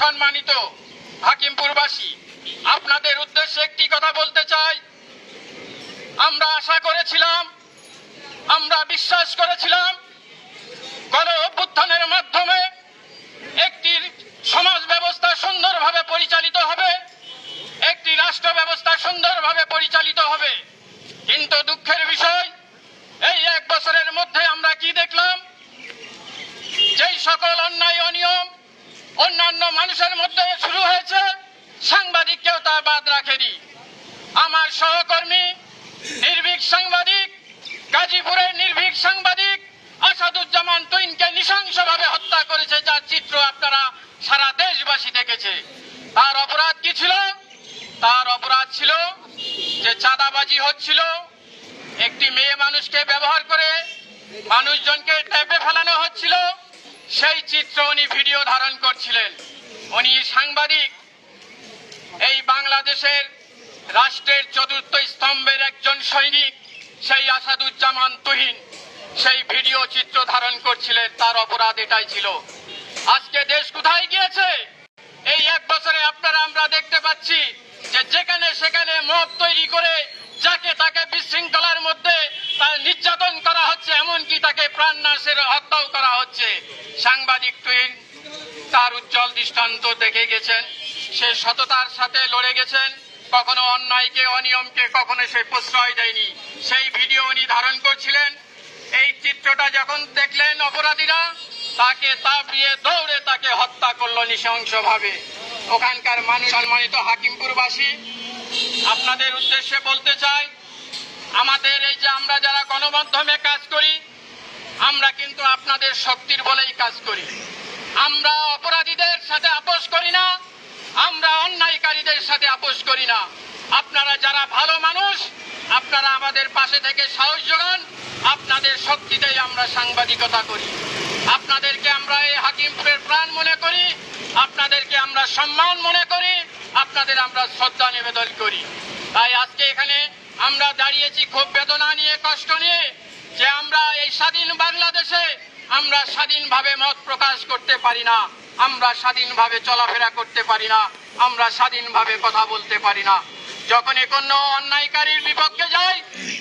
সম্মানিত হাকিমপুরবাসী, আপনাদের উদ্দেশ্যে একটি কথা বলতে চাই। আমরা আশা করেছিলাম, আমরা বিশ্বাস করেছিলাম গণ অভ্যুত্থানের মাধ্যমে একটি সমাজ ব্যবস্থা সুন্দরভাবে পরিচালিত হবে একটি রাষ্ট্র ব্যবস্থা সুন্দরভাবে পরিচালিত হবে। কিন্তু দুঃখের বিষয়, এই এক বছরের মধ্যে আমরা কি দেখলাম? যেই সকল অন্যায় অনিয়ম অন্যান্য মানুষের মধ্যে শুরু হয়েছে, সাংবাদিককেও তা বাদ রাখেনি। আমার সহকর্মী, নির্ভীক সাংবাদিক, গাজীপুরের নির্ভীক সাংবাদিক আসাদুজ্জামান তুইনকে নৃশংসভাবে হত্যা করেছে, যার চিত্র আপনারা সারা দেশবাসী দেখেছে। তার অপরাধ কি ছিল? তার অপরাধ ছিল যে চাঁদাবাজি হচ্ছিল, একটি মেয়ে মানুষকে ব্যবহার করে মানুষজনকে ট্যাপে ফেলানো হচ্ছিল, সেই চিত্র উনি ভিডিও ধারণ করছিলেন। উনি সাংবাদিক। এই বাংলাদেশের রাষ্ট্রের চতুর্থ স্তম্ভের একজন সৈনিক, সেই আসাদুজ্জামান তুহিন, সেই ভিডিও চিত্র ধারণ করছিলেন, তার অপরাধ এটাই ছিল। আজকে দেশ কোথায় গিয়েছে? এই এক বছরে আপনারা, আমরা দেখতে পাচ্ছি যে যেখানে সেখানে মব তৈরি করে যাকে তাকে বিশৃঙ্খলার মধ্যে তার নির্যাতন করা হচ্ছে, এমনকি তাকে প্রাণ নাশের হত্যাও করা হচ্ছে। সাংবাদিক তুহিন তার উজ্জ্বল দৃষ্টান্ত দেখে গেছেন, সে সততার সাথে লড়ে গেছেন, কখনো অন্যায়কে, অনিয়মকে কখনো সে প্রশ্রয় দেয়নি। সেই ভিডিও উনি ধারণ করছিলেন, এই চিত্রটা যখন দেখলেন অপরাধীরা, তাকে তাপিয়ে দৌড়ে তাকে হত্যা করল নৃশংসভাবে। ওখানকার মানুষ সম্মানিত হাকিমপুরবাসী, আপনাদের উদ্দেশ্যে বলতে চাই, আমাদের এই যে আমরা যারা গণমাধ্যমে কাজ করি, আমরা কিন্তু আপনাদের শক্তির বলেই কাজ করি। আমরা অপরাধীদের সাথে আপোষ করি না, আমরা অন্যায়কারীদের সাথে আপোষ করি না। আপনারা যারা ভালো মানুষ, আপনারা আমাদের পাশে থেকে সাহস যোগান, আপনাদের শক্তিতেই আমরা সাংবাদিকতা করি। আপনাদেরকে আমরা এই হাকিমপুরের প্রাণ মনে করি আপনাদেরকে আমরা সম্মান মনে করি, আপনাদের আমরা শ্রদ্ধা নিবেদন করি। তাই আজকে এখানে আমরা দাঁড়িয়েছি খুব বেদনা নিয়ে, কষ্ট নিয়ে যে আমরা এই স্বাধীন বাংলাদেশে আমরা স্বাধীনভাবে মত প্রকাশ করতে পারি না, আমরা স্বাধীনভাবে চলাফেরা করতে পারি না, আমরা স্বাধীনভাবে কথা বলতে পারি না। যখন কোনো অন্যায়কারীর বিপক্ষে যাই,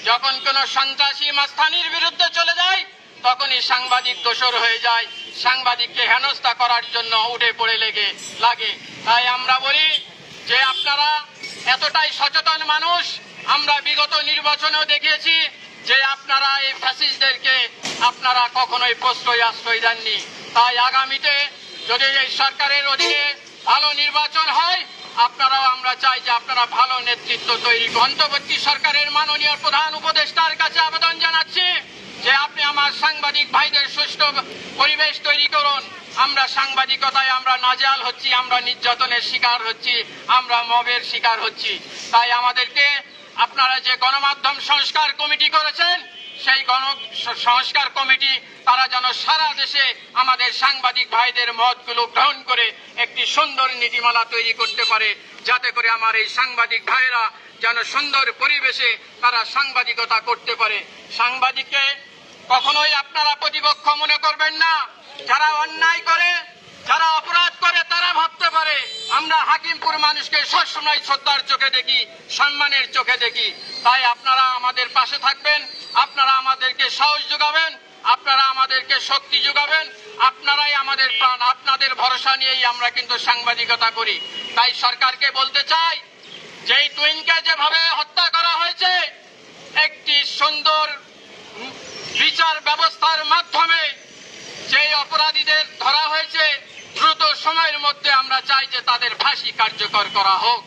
যখন কোনো সন্ত্রাসী মাস্তানির বিরুদ্ধে চলে যায় তখনই সাংবাদিক দোষর হয়ে যায়। সাংবাদিককে হেনস্থা করার জন্য উঠে পড়ে লেগে লাগে। তাই আমরা বলি যে আপনারা এতটাই সচেতন মানুষ, আমরা বিগত নির্বাচনেও দেখিয়েছি যে আপনারা এই ফ্যাসিস্টদেরকে আপনারা কখনোই প্রশ্রয় আশ্রয় দেননি। তাই আগামীতে যদি এই সরকারের অধীনে ভালো নির্বাচন হয়, আপনারাও আমরা চাই যে আপনারা ভালো নেতৃত্ব তৈরি। অন্তর্বর্তী সরকারের মাননীয় প্রধান উপদেষ্টার কাছে আবেদন জানাচ্ছি। যে আপনি আমার সাংবাদিক ভাইদের সুষ্ঠু পরিবেশ তৈরি করুন। আমরা সাংবাদিকতায় আমরা নাজাল হচ্ছি, আমরা নির্যাতনের শিকার হচ্ছি, আমরা মবের শিকার হচ্ছি। তাই আমাদেরকে আপনারা যে গণমাধ্যম সংস্কার কমিটি করেছেন, সেই গণ সংস্কার কমিটি তারা যেন সারা দেশে আমাদের সাংবাদিক ভাইদের মতগুলো গ্রহণ করে একটি সুন্দর নীতিমালা তৈরি করতে পারে, যাতে করে আমার এই সাংবাদিক ভাইয়েরা যেন সুন্দর পরিবেশে তারা সাংবাদিকতা করতে পারে। সাংবাদিককে কখনোই আপনারা প্রতিপক্ষ মনে করবেন না। যারা অন্যায় করে, যারা অপরাধ করে, তারা ভাবতে পারে, আমরা হাকিমপুর মানুষকে সবসময় শ্রদ্ধার চোখে দেখি, সম্মানের চোখে দেখি। তাই আপনারা আমাদের পাশে থাকবেন, আপনারা আমাদেরকে সাহস যোগাবেন, আপনারা আমাদেরকে শক্তি যোগাবেন, আপনারাই আমাদের প্রাণ, আপনাদের ভরসা নিয়েই আমরা কিন্তু সাংবাদিকতা করি। তাই সরকারকে বলতে চাই যে টুইনকে যেভাবে হত্যা করা হয়েছে, একটি সুন্দর বিচার ব্যবস্থার মাধ্যমে যেই অপরাধীদের ধরা হয়েছে, দ্রুত সময়ের মধ্যে আমরা চাই যে তাদের ফাঁসি কার্যকর করা হোক।